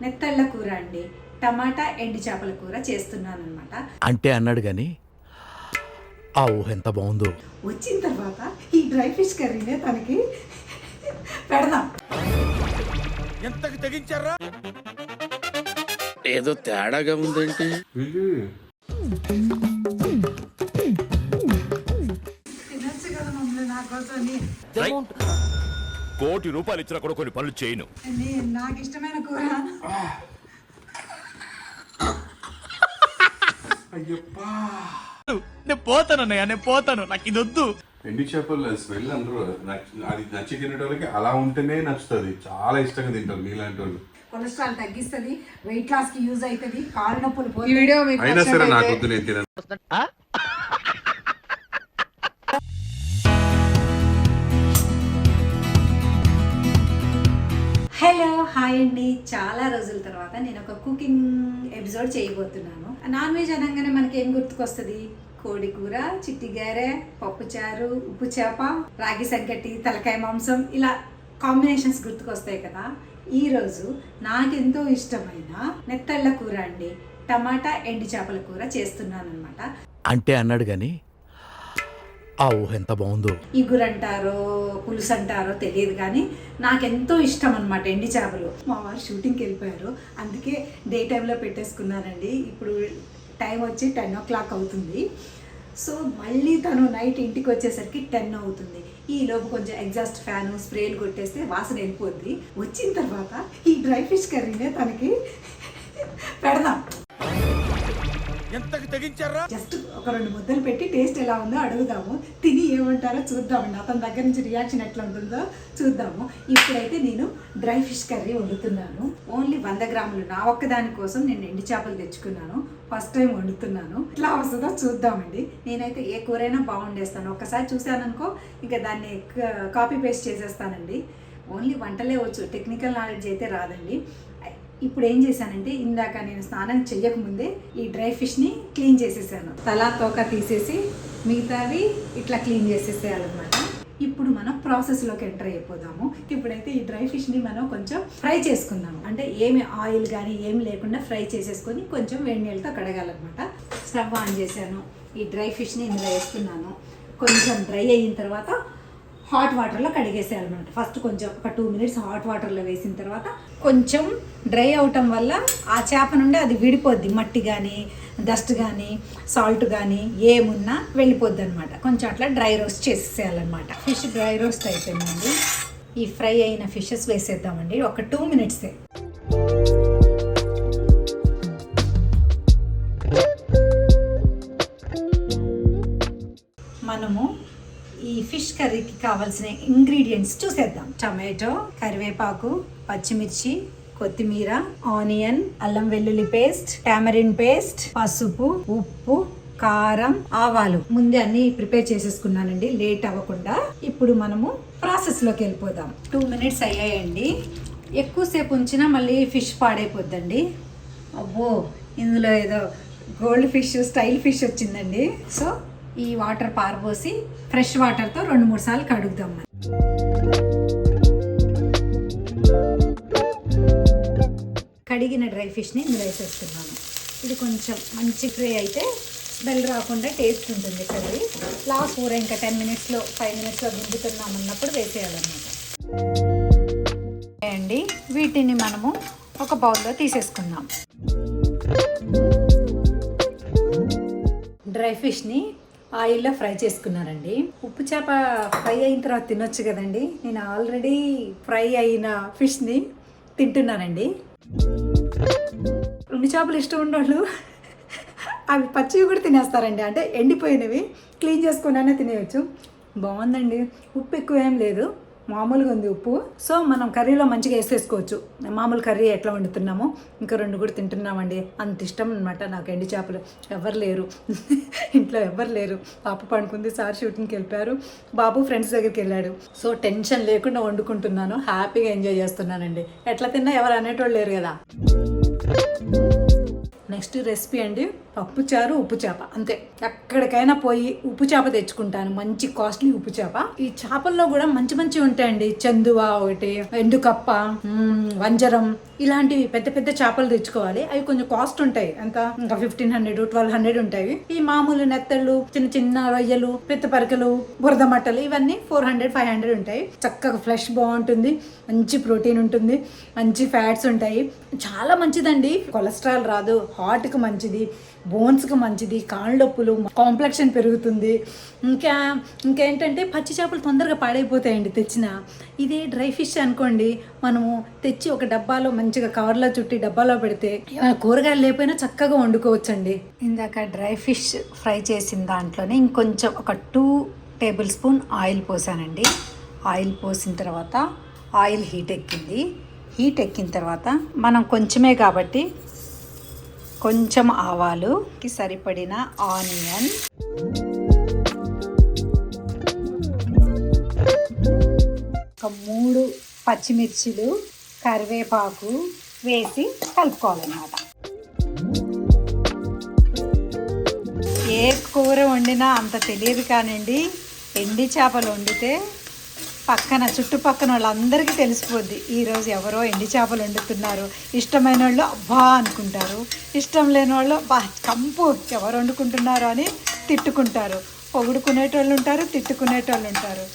నెత్తళ్ళ కూర అండి. టమాటా ఎండి చేపల కూర చేస్తున్నాను అనమాట అంటే అన్నాడు గాని ఆ ఊహ ఎంత బాగుందో. వచ్చిన తర్వాత ఈ డ్రై ఫిష్ కర్రీనే తనకి పెడదాం. ఎంతకు తెగించారా? ఏదో తేడాగా ఉందేంటి. తినొచ్చు కదా మమ్మల్ని నా కోసం కోటి రూపాయలు ఇచ్చినా కూడా కొన్ని పనులు చేయను. నాకు ఇష్టమైన కూర. అయ్యప్పా. నేను పోతాను అన్నయ్య నేను పోతాను. నాకు ఇది వద్దు. ఎండి చేపల స్మెల్ అందరూ అది నచ్చి తినేటోళ్ళకి అలా ఉంటేనే నచ్చుతుంది. చాలా ఇష్టంగా తింటారు మీలాంటి వాళ్ళు. కొలెస్ట్రాల్ తగ్గిస్తుంది వెయిట్ లాస్కి యూజ్ అవుతుంది కాళ్ళు నొప్పులు పోతాయి. వీడియో మీకు అయినా సరే నాకు వద్దు నేను తినను. హాయ్ అండి. చాలా రోజుల తర్వాత నేను ఒక కుకింగ్ ఎపిసోడ్ చేయబోతున్నాను. నాన్ వెజ్ అనగానే మనకి ఏం గుర్తుకొస్తుంది? కోడి కూర చిట్టి గారె ఉప్పు చేప రాగి సంకటి తలకాయ మాంసం ఇలా కాంబినేషన్స్ గుర్తుకొస్తాయి కదా. ఈ రోజు నాకెంతో ఇష్టమైన నెత్తళ్ళ కూర అండి. టమాటా ఎండు చేపల కూర చేస్తున్నాను అనమాట అంటే అన్నాడు కానీ ఆ ఊహ ఎంత బాగుందో. ఇగురు అంటారో పులుసు అంటారో తెలియదు కానీ నాకెంతో ఇష్టం అనమాట ఎండి చేపలు. మా వారు షూటింగ్కి వెళ్ళిపోయారు. అందుకే డే టైంలో పెట్టేసుకున్నానండి ఇప్పుడు టైం వచ్చి టెన్ ఓ క్లాక్ అవుతుంది. సో మళ్ళీ తను నైట్ ఇంటికి వచ్చేసరికి టెన్ అవుతుంది. ఈ లోపు కొంచెం ఎగ్జాస్ట్ ఫ్యాన్ స్ప్రేలు కొట్టేస్తే వాసన వెళ్ళిపోద్ది. వచ్చిన తర్వాత ఈ డ్రై ఫిష్ కర్రీనే తనకి పెడదాం. ఎంతకు తెగించారా? జస్ట్ ఒక రెండు ముద్దలు పెట్టి టేస్ట్ ఎలా ఉందో అడుగుదాము. తిని ఏమంటారో చూద్దామండి. అతని దగ్గర నుంచి రియాక్షన్ ఎట్లా ఉంటుందో చూద్దాము. ఇప్పుడైతే నేను డ్రై ఫిష్ కర్రీ వండుతున్నాను. ఓన్లీ వంద గ్రాములు. నా ఒక్కదాని కోసం నేను ఎండి చేపలు తెచ్చుకున్నాను. ఫస్ట్ టైం వండుతున్నాను. ఎట్లా వస్తుందో చూద్దామండి. నేనైతే ఏ కూరైనా బాగుండేస్తాను. ఒక్కసారి చూశాననుకో ఇంకా దాన్ని కాపీ పేస్ట్ చేసేస్తానండి. ఓన్లీ వంటలే వచ్చు. టెక్నికల్ నాలెడ్జ్ అయితే రాదండి. ఇప్పుడు ఏం చేశానంటే ఇందాక నేను స్నానం చెయ్యకముందే ఈ డ్రై ఫిష్ని క్లీన్ చేసేసాను. తలా తోక తీసేసి మిగతావి ఇట్లా క్లీన్ చేసేసేయాలన్నమాట. ఇప్పుడు మనం ప్రాసెస్లోకి ఎంటర్ అయిపోదాము. ఇప్పుడైతే ఈ డ్రై ఫిష్ని మనం కొంచెం ఫ్రై చేసుకుందాము అంటే ఏమి ఆయిల్ కానీ ఏమి లేకుండా ఫ్రై చేసేసుకొని కొంచెం వేడి నీళ్ళతో కడగాలన్నమాట. స్టవ్ ఆన్ చేశాను. ఈ డ్రై ఫిష్ని ఇందులో వేస్తున్నాను. కొంచెం డ్రై అయిన తర్వాత హాట్ వాటర్లో కడిగేసేయాలన్నమాట. ఫస్ట్ కొంచెం ఒక టూ మినిట్స్ హాట్ వాటర్లో వేసిన తర్వాత కొంచెం డ్రై అవటం వల్ల ఆ చేప నుండి అది విడిపోద్ది. మట్టి కానీ డస్ట్ కానీ సాల్ట్ కానీ ఏమున్నా వెళ్ళిపోద్ది అనమాట కొంచెం అట్లా డ్రై రోస్ట్ చేసేయాలన్నమాట ఫిష్ డ్రై రోస్ట్ అయిపోయిందండి. ఈ ఫ్రై అయిన ఫిషెస్ వేసేద్దామండి. ఒక టూ మినిట్సే. ఫిష్ కర్రీకి కావాల్సిన ఇంగ్రీడియంట్స్ చూసేద్దాం. టమాటో కరివేపాకు పచ్చిమిర్చి కొత్తిమీర ఆనియన్ అల్లం వెల్లుల్లి పేస్ట్ టామరిన్ పేస్ట్ పసుపు ఉప్పు కారం ఆవాలు. ముందే అన్ని ప్రిపేర్ చేసేసుకున్నానండి. లేట్ అవ్వకుండా ఇప్పుడు మనము ప్రాసెస్లోకి వెళ్ళిపోదాం. టూ మినిట్స్ అయ్యాయండి. ఎక్కువసేపు ఉంచినా మళ్ళీ ఫిష్ పాడైపోద్దండి. అబ్బో ఇందులో ఏదో గోల్డ్ ఫిష్ స్టైల్ ఫిష్ వచ్చిందండి. సో ఈ వాటర్ పారబోసి ఫ్రెష్ వాటర్తో రెండు మూడు సార్లు కడుగుదాం మనం కడిగిన డ్రై ఫిష్ని ఇందులో వేసేస్తున్నాను. ఇది కొంచెం మంచి ఫ్రై అయితే స్మెల్ రాకుండా టేస్ట్ ఉంటుంది కర్రీ. లాస్ట్ కూర ఇంకా టెన్ మినిట్స్లో ఫైవ్ మినిట్స్లో దింపుతున్నాం అన్నప్పుడు వేసేయాలన్నమాట. అండి వీటిని మనము ఒక బౌల్లో తీసేసుకుందాం. డ్రై ఫిష్ని ఆయిల్లో ఫ్రై చేసుకున్నానండి. ఉప్పు చేప ఫ్రై అయిన తర్వాత తినొచ్చు కదండి. నేను ఆల్రెడీ ఫ్రై అయిన ఫిష్ని తింటున్నానండి. రెండు చేపలు ఇష్టం ఉన్నోళ్ళు అవి పచ్చివి కూడా తినేస్తారండి. అంటే ఎండిపోయినవి క్లీన్ చేసుకున్నానే తినేయచ్చు. బాగుందండి. ఉప్పు ఎక్కువ ఏం లేదు. మామూలుగా ఉంది ఉప్పు. సో మనం కర్రీలో మంచిగా వేసేసుకోవచ్చు. మామూలు కర్రీ ఎట్లా వండుతున్నామో ఇంకా రెండు కూడా తింటున్నామండి. అంత ఇష్టం అనమాట నాకు ఎండి చేపలు. ఎవరు లేరు. ఇంట్లో ఎవరు లేరు. పాప పండుకుంది సార్ షూటింగ్కి వెళ్ళిపోయారు. బాబు ఫ్రెండ్స్ దగ్గరికి వెళ్ళాడు. సో టెన్షన్ లేకుండా వండుకుంటున్నాను. హ్యాపీగా ఎంజాయ్ చేస్తున్నానండి. ఎట్లా తిన్నా ఎవరు అనేటోళ్ళు లేరు కదా. నెక్స్ట్ రెసిపీ అండి. పప్పు చారు ఉప్పు చేప. అంతే. ఎక్కడికైనా పోయి ఉప్పు చేప తెచ్చుకుంటాను. మంచి కాస్ట్లీ ఉప్పు చేప. ఈ చేపల్లో కూడా మంచి మంచి ఉంటాయండి. చందువ ఒకటి ఎండుకప్ప వంజరం. ఇలాంటివి పెద్ద పెద్ద చేపలు తెచ్చుకోవాలి. అవి కొంచెం కాస్ట్ ఉంటాయి. ఎంత? ఇంకా ఫిఫ్టీన్ హండ్రెడ్ ట్వెల్వ్ హండ్రెడ్ ఉంటాయి. ఈ మామూలు నెత్తళ్ళు చిన్న చిన్న రొయ్యలు పెద్ద పరికలు బురద మట్టలు ఇవన్నీ ఫోర్ హండ్రెడ్ ఫైవ్ హండ్రెడ్ ఉంటాయి. చక్కగా ఫ్లెష్ బాగుంటుంది. మంచి ప్రోటీన్ ఉంటుంది. మంచి ఫ్యాట్స్ ఉంటాయి. చాలా మంచిదండి. కొలెస్ట్రాల్ రాదు. హార్ట్కి మంచిది. బోన్స్కి మంచిది కాళ్ళ నొప్పులు కాంప్లెక్షన్ పెరుగుతుంది. ఇంకా ఇంకేంటంటే పచ్చి చేపలు తొందరగా పాడైపోతాయండి తెచ్చిన. ఇదే డ్రై ఫిష్ అనుకోండి మనము తెచ్చి ఒక డబ్బాలో మంచిగా కవర్లో చుట్టి డబ్బాలో పెడితే ఏమైనా కూరగాయలు లేకపోయినా చక్కగా వండుకోవచ్చండి. ఇందాక డ్రై ఫిష్ ఫ్రై చేసిన దాంట్లోనే ఇంకొంచెం ఒక టూ టేబుల్ స్పూన్ ఆయిల్ పోసానండి. ఆయిల్ పోసిన తర్వాత ఆయిల్ హీట్ ఎక్కింది. హీట్ ఎక్కిన తర్వాత మనం కొంచెమే కాబట్టి కొంచెం ఆవాలుకి సరిపడిన ఆనియన్. ఒక మూడు పచ్చిమిర్చిలు కరివేపాకు వేసి కలుపుకోవాలన్నమాట. ఏ కూర వండినా అంత తెలియదు కానివ్వండి ఎండి చేపలు వండితే పక్కన చుట్టుపక్కన వాళ్ళందరికీ తెలిసిపోద్ది. ఈరోజు ఎవరో ఎండి చేపలు వండుతున్నారు. ఇష్టమైన వాళ్ళు అబ్బా అనుకుంటారు. ఇష్టం లేని వాళ్ళు బా కంపు ఎవరు వండుకుంటున్నారు అని తిట్టుకుంటారు. పొగుడుకునేటోళ్ళు ఉంటారు తిట్టుకునేటోళ్ళు ఉంటారు.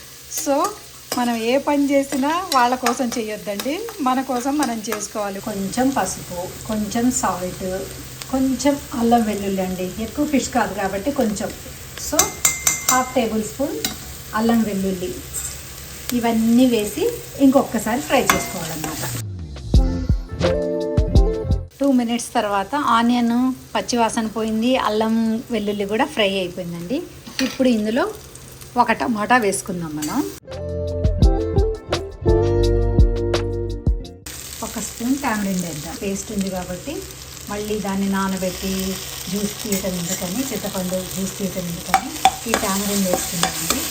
సో మనం ఏ పని చేసినా వాళ్ళ కోసం చేయొద్దండి మన కోసం మనం చేసుకోవాలి. కొంచెం పసుపు కొంచెం సాల్ట్ కొంచెం అల్లం వెల్లుల్లి అండి. ఎక్కువ ఫిష్ కాదు కాబట్టి కొంచెం. సో హాఫ్ టేబుల్ స్పూన్ అల్లం వెల్లుల్లి. ఇవన్నీ వేసి ఇంకొకసారి ఫ్రై చేసుకోవాలన్నమాట. టూ మినిట్స్ తర్వాత ఆనియన్ పచ్చివాసన పోయింది అల్లం వెల్లుల్లి కూడా ఫ్రై అయిపోయిందండి. ఇప్పుడు ఇందులో ఒక టమాటా వేసుకుందాం మనం. ఒక స్పూన్ టామరిన్ వేద్దాం. పేస్ట్ ఉంది కాబట్టి మళ్ళీ దాన్ని నానబెట్టి జ్యూస్ తీయటం ఎందుకని చింతపండు జ్యూస్ తీయటం ఎందుకని ఈ టామరిన్ వేసుకుందామండి.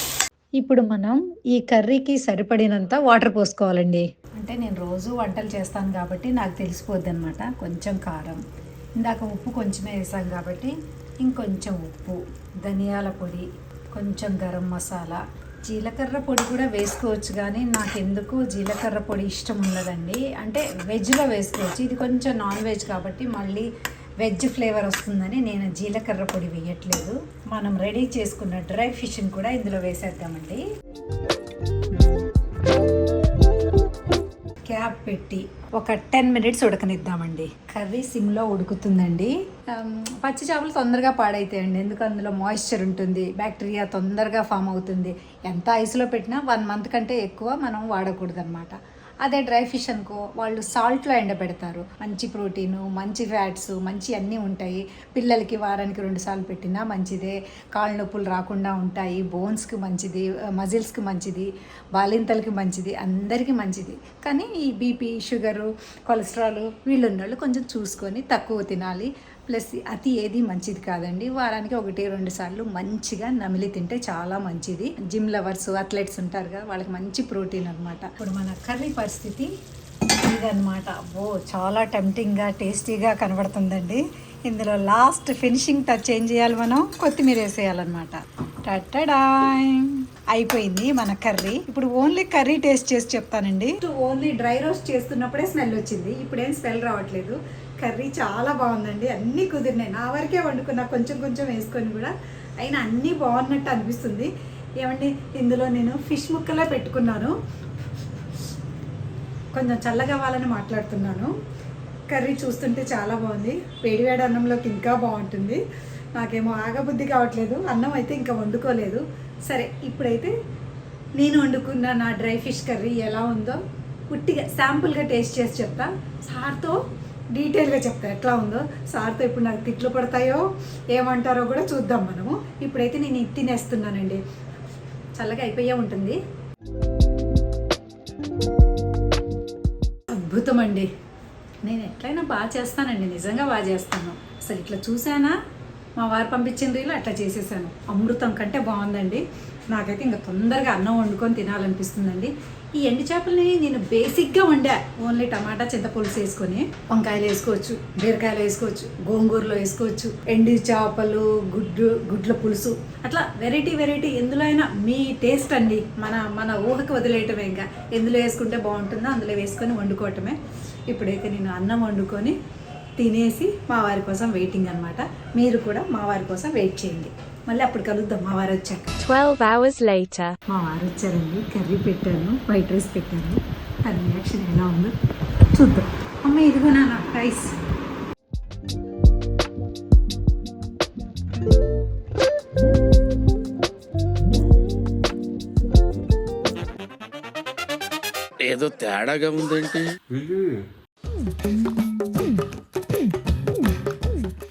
ఇప్పుడు మనం ఈ కర్రీకి సరిపడినంత వాటర్ పోసుకోవాలండి. అంటే నేను రోజు వంటలు చేస్తాను కాబట్టి నాకు తెలిసిపోద్ది అనమాట కొంచెం కారం ఇందాక ఉప్పు కొంచెమే వేసాం కాబట్టి ఇంకొంచెం ఉప్పు ధనియాల పొడి కొంచెం గరం మసాలా జీలకర్ర పొడి కూడా వేసుకోవచ్చు కానీ నాకు ఎందుకు జీలకర్ర పొడి ఇష్టం ఉండదండి. అంటే వెజ్లో వేసుకోవచ్చు. ఇది కొంచెం నాన్ వెజ్ కాబట్టి మళ్ళీ వెజ్ ఫ్లేవర్ వస్తుందని నేను జీలకర్ర పొడి వేయట్లేదు. మనం రెడీ చేసుకున్న డ్రై ఫిష్ని కూడా ఇందులో వేసేద్దామండి. క్యాప్ పెట్టి ఒక టెన్ మినిట్స్ ఉడకనిద్దామండి. కర్రీ సిమ్లో ఉడుకుతుందండి. పచ్చి చేపలు తొందరగా పాడైతాయండి. ఎందుకు అందులో మాయిశ్చర్ ఉంటుంది బ్యాక్టీరియా తొందరగా ఫామ్ అవుతుంది. ఎంత ఐస్లో పెట్టినా వన్ మంత్ కంటే ఎక్కువ మనం వాడకూడదు అనమాట అదే డ్రై ఫిష్ అనుకో వాళ్ళు సాల్ట్లో ఎండబెడతారు. మంచి ప్రోటీను మంచి ఫ్యాట్స్ మంచి అన్నీ ఉంటాయి. పిల్లలకి వారానికి రెండు సార్లు పెట్టినా మంచిదే. కాళ్ళ నొప్పులు రాకుండా ఉంటాయి. బోన్స్కి మంచిది మజిల్స్కి మంచిది బాలింతలకి మంచిది అందరికీ మంచిది. కానీ ఈ బీపీ షుగరు కొలెస్ట్రాల్ వీళ్ళు ఉన్నోళ్ళు కొంచెం చూసుకొని తక్కువ తినాలి. ప్లస్ అతి ఏది మంచిది కాదండి. వారానికి ఒకటి రెండు సార్లు మంచిగా నమిలి తింటే చాలా మంచిది. జిమ్ లవర్స్ అథ్లెట్స్ ఉంటారు కదా వాళ్ళకి మంచి ప్రోటీన్ అనమాట ఇప్పుడు మన కర్రీ పరిస్థితి ఇదనమాట అబ్బో చాలా టెంప్టింగ్గా టేస్టీగా కనబడుతుందండి. ఇందులో లాస్ట్ ఫినిషింగ్ టచ్ ఏం చేయాలి మనం? కొత్తిమీర వేసేయాలన్నమాట. టట్టడాయ్ అయిపోయింది మన కర్రీ. ఇప్పుడు ఓన్లీ కర్రీ టేస్ట్ చేసి చెప్తానండి. ఓన్లీ డ్రై రోస్ట్ చేస్తున్నప్పుడే స్మెల్ వచ్చింది. ఇప్పుడేం స్మెల్ రావట్లేదు. కర్రీ చాలా బాగుందండి. అన్నీ కుదిరినాయి. నా వరకే వండుకున్నా కొంచెం కొంచెం వేసుకొని కూడా అయినా అన్నీ బాగున్నట్టు అనిపిస్తుంది. ఏమండి? ఇందులో నేను ఫిష్ ముక్కలే పెట్టుకున్నాను. కొంచెం చల్లగా అవ్వాలని మాట్లాడుతున్నాను. కర్రీ చూస్తుంటే చాలా బాగుంది. వేడివేడి అన్నంలోకి ఇంకా బాగుంటుంది. నాకేమో ఆగబుద్ధి కావట్లేదు. అన్నం అయితే ఇంకా వండుకోలేదు. సరే ఇప్పుడైతే నేను వండుకున్న నా డ్రై ఫిష్ కర్రీ ఎలా ఉందో ఉట్టిగా శాంపుల్గా టేస్ట్ చేసి చెప్తా. సార్తో డీటెయిల్గా చెప్తా ఎట్లా ఉందో. సార్తో ఇప్పుడు నాకు తిట్లు పడతాయో ఏమంటారో కూడా చూద్దాం మనము. ఇప్పుడైతే నేను ఇది తినేస్తున్నానండి. చల్లగా అయిపోయే ఉంటుంది. అద్భుతం అండి. నేను ఎట్లయినా బాగా చేస్తానండి నిజంగా బాగా చేస్తాను. అసలు ఇట్లా చూసానా? మా వారు పంపించిన రీలు అట్లా చేసేసాను. అమృతం కంటే బాగుందండి. నాకైతే ఇంకా తొందరగా అన్నం వండుకొని తినాలనిపిస్తుందండి. ఈ ఎండు చేపలని నేను బేసిక్గా వండా. ఓన్లీ టమాటా చింతపులుసు వేసుకొని వంకాయలు వేసుకోవచ్చు బీరకాయలు వేసుకోవచ్చు గోంగూరలో వేసుకోవచ్చు ఎండు చేపలు గుడ్డు గుడ్ల పులుసు. అట్లా వెరైటీ వెరైటీ ఎందులో అయినా మీ టేస్ట్ అండి. మన మన ఊహకు వదిలేయటమే ఇంకా. ఎందులో వేసుకుంటే బాగుంటుందో అందులో వేసుకొని వండుకోవటమే. ఇప్పుడైతే నేను అన్నం వండుకొని తినేసి మా వారి కోసం వెయిటింగ్ అనమాట మీరు కూడా మా వారి కోసం వెయిట్ చేయండి. మళ్ళీ అప్పుడు కలుద్దాం. మా వారు వచ్చాక. 12 hours later. మా వారు వచ్చారండి. కర్రీ పెట్టాను. వైట్ రైస్ పెట్టాను. తన రియాక్షన్ ఎలా ఉందో చూద్దాం. అమ్మ ఇదిగో నా రైస్ ఏదో తేడాగా ఉందేంటి?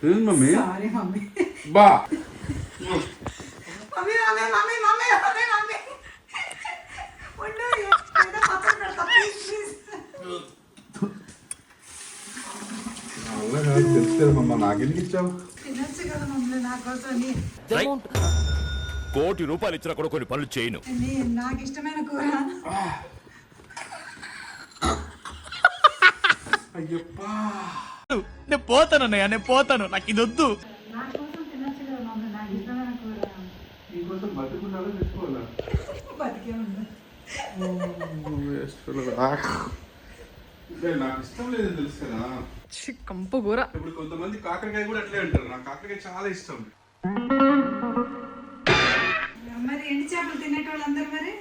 ఏం మమ్మీ? Sorry mummy. బా. Mummy mummy mummy mummy mummy mummy. ఉండు ఏదో పక్కన పెడతా ప్లీజ్ ప్లీజ్ కోటి రూపాయలు ఇచ్చినా కూడా కొన్ని పనులు చేయను. నీ నాకు ఇష్టమైన కూర. అయ్యప్పా. నేను పోతానన్నయ్య నేను పోతాను. నాకు ఇది వద్దు. కంపు కూర. ఇప్పుడు కొంతమంది కాకరకాయ కూడా అట్లే అంటారు. నాకు కాకరకాయ చాలా ఇష్టం. మరి ఎండి చేపలు తినేటోళ్ళు అందరు మరి?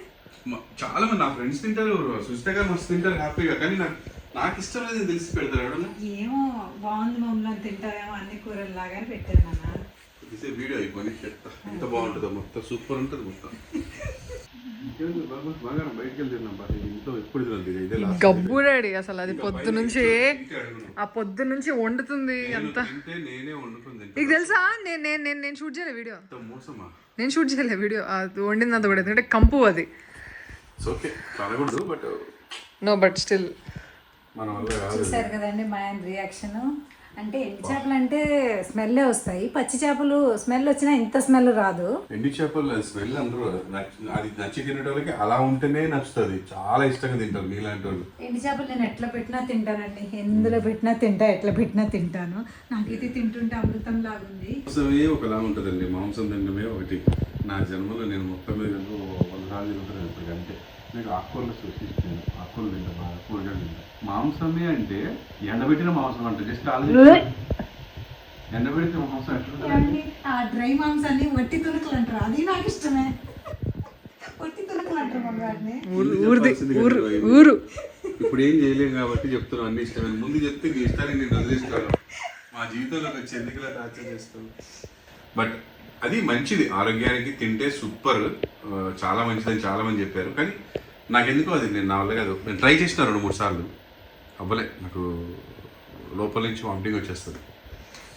చాలా మంది నా ఫ్రెండ్స్ తింటారు సుజిత గారు మస్తు తింటారు హ్యాపీగా. కానీ నాకు నాకు ఇష్టం లేదని తెలిసి పెడతారు ఎవడన్నా ఏమో బాగుంది మమ్మల్ని తింటారేమో అన్ని కూరలు లాగానే పెట్టారు నాన్న. తీసే వీడియో అయిపోయి చెప్తా. ఎంత బాగుంటుందో మొత్తం సూపర్ ఉంటుంది మొత్తం. బంగారం బయటికి వెళ్ళి తిన్నాం బా ఇంట్లో ఎప్పుడు తినదు ఇదే? last గబ్బు డాడీ అసలు అది పొద్దు నుంచి. ఆ పొద్దు నుంచి వండుతుంది అంత. నేనే నీకు తెలుసా? నేను నేను నేను నేను షూట్ చేయలే వీడియో. మోసమా? నేను షూట్ చేయలే వీడియో. అది వండిందంత కూడా ఎందుకంటే కంపు అది. Okay but no but still చూసారు కదండి మా ఆయన రియాక్షన్ అంటే ఎండి చేపలు అంటే స్మెల్లే వస్తాయి. పచ్చి చేపలు స్మెల్ వచ్చినా ఇంత స్మెల్ రాదు. ఎండి చేపల స్మెల్ అందరూ అది నచ్చి తినేటోళ్ళకి అలా ఉంటేనే నచ్చుతుంది. చాలా ఇష్టంగా తింటారు మీలాంటి వాళ్ళు. ఎండి చేపలు నేను ఎట్లా పెట్టినా తింటానండి. ఎందులో పెట్టినా తింటా ఎట్లా పెట్టినా తింటాను. నాకైతే తింటుంటే అమృతం లాగుంది మాంసమే ఒకలా ఉంటుందండి. మాంసం తినడమే ఒకటి. నా జన్మలో నేను మొత్తం మీద వంద సార్లు తింటాను ఇప్పుడు అంతే నేను ఆకుకూరలు సూచిస్తాను ఆకుకూరలు తింటా బాగా కూరగాయలు తింటా. మాంసమే అంటే ఎండబెట్టిన మాంసం అంటే. జస్ట్ ఆలోచించి. ఎండబెట్టిన మాంసం? ఆ డ్రై మాంసాన్ని వట్టి తుణుకులు అంటారు అది నాకు ఇష్టమే. వట్టి తుణుకులు అంటారు వాటిని. చెప్పాల్సింది ఊరు ఇప్పుడు ఏం చేయలేం కాబట్టి చెప్తున్నాం అన్ని ఇష్టమే. ముందు చెప్తే నీ ఇష్టాన్ని నేను వదిలేస్తాను. మా జీవితంలోకి వచ్చి ఎందుకు ఇలా టార్చర్ చేస్తాను బట్ అది మంచిది. ఆరోగ్యానికి తింటే సూపర్. చాలా మంచిదని చాలా మంది చెప్పారు. కానీ నాకెందుకో అది నేను నా వల్ల కాదు. నేను ట్రై చేసిన రెండు మూడు సార్లు. అవ్వలే నాకు లోపల నుంచి వామిటింగ్ వచ్చేస్తుంది.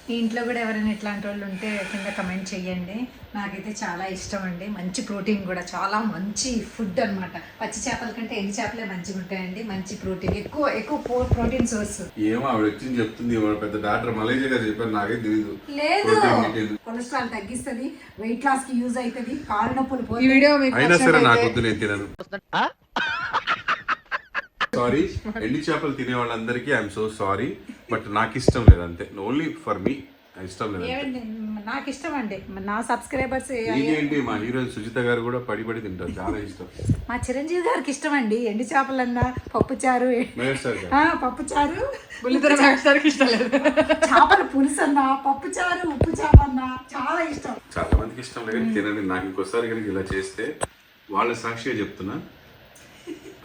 మీ ఇంట్లో కూడా ఎవరైనా ఇట్లాంటి వాళ్ళు ఉంటే కింద కమెంట్ చేయండి నాకైతే చాలా ఇష్టం అండి. మంచి ప్రోటీన్ కూడా చాలా మంచి ఫుడ్ అన్నమాట. పచ్చి చేపల కంటే ఎండి చేపలే మంచిగా ఉంటాయండి. మంచి ప్రోటీన్. ఎక్కువ ఎక్కువ ప్రోటీన్ సోర్స్. ఏమో ఆవిడ వచ్చింది చెప్తుంది. పెద్ద డాక్టర్ మలేజియా గారు చెప్పారు. నాకే తెలియదు లేదు. కొలెస్ట్రాల్ తగ్గిస్తుంది. వెయిట్ లాస్కి యూజ్ అవుతుంది. కాళ్ళ నొప్పులు ఈ పోతాయి వీడియో మీకు అయినా సరే నాకు వద్దు నేను తినను. సారీ ఎండి చేపలు తినే వాళ్ళందరికీ ఐఎమ్ సో సారీ బట్ నాకు ఇష్టం లేదు అంతే. ఓన్లీ ఫర్ మీ ఇష్టం లేదు నాకు ఇష్టం అండి నా సబ్స్క్రైబర్స్ నీకేంటి మా హీరోయిన్ సుజిత గారు కూడా పడి పడి తింటారు. చాలా ఇష్టం. మా చిరంజీవి గారికి ఇష్టం అండి ఎండి చేపలన్నా పప్పుచారు మెగాస్టార్ గారు. ఆ, పప్పుచారు బుల్లితెర మెగాస్టార్కి ఇష్టం లేదు. చేపల పులుసు అన్నా పప్పుచారు ఉప్పు చేప అన్నా చాలా ఇష్టం. చాలా మందికి ఇష్టం లేదు. తినండి. నాకు ఇంకోసారి కనుక ఇలా చేస్తే వాళ్ళ సాక్షిగా చెప్తున్నా.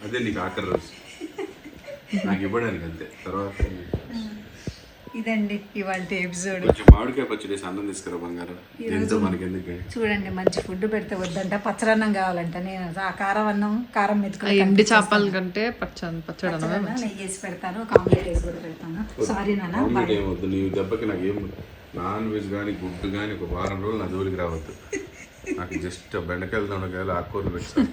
అదే నీకు ఆఖరి రోజు. నాకు ఇవ్వడానికి అంతే తర్వాత ఇదండి ఇవాళ ఎపిసోడ్. కొంచెం మామిడికాయ పచ్చడి అన్నం తీసుకురా బంగారం. దీంతో మనకి ఎందుకు చూడండి మంచి ఫుడ్ పెడితే వద్దంట. పచ్చడన్నం కావాలంట. నేను ఆ కారం అన్నం కారం ఆ మెతుకులు ఎండి చేపల కంటే పచ్చడి పచ్చడి పచ్చడన్నం నెయ్యి వేసి పెడతాను. ఒక ఆమ్లెట్ వేసి కూడా పెడతాను. సారీ నాన్న ఆమ్లెట్ ఏమొద్దు నీ దెబ్బకి నాకు ఏం నాన్ వెజ్ కానీ గుడ్డు కానీ ఒక వారం రోజులు నా జోలికి రావద్దు. నాకు జస్ట్ బెండకాయలు దొండకాయలు ఆకుకూరలు పెట్టాను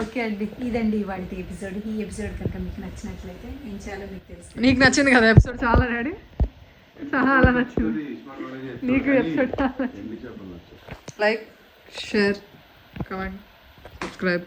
ఓకే అండి. ఇదండి ఇవాళ ఎపిసోడ్. ఈ ఎపిసోడ్ కనుక మీకు నచ్చినట్లయితే ఏం చేయాలో మీకు తెలుసు నీకు నచ్చింది కదా ఎపిసోడ్ చాలా డాడీ? చాలా నచ్చింది. నీకు ఎపిసోడ్ చాలా లైక్ షేర్ comment, subscribe.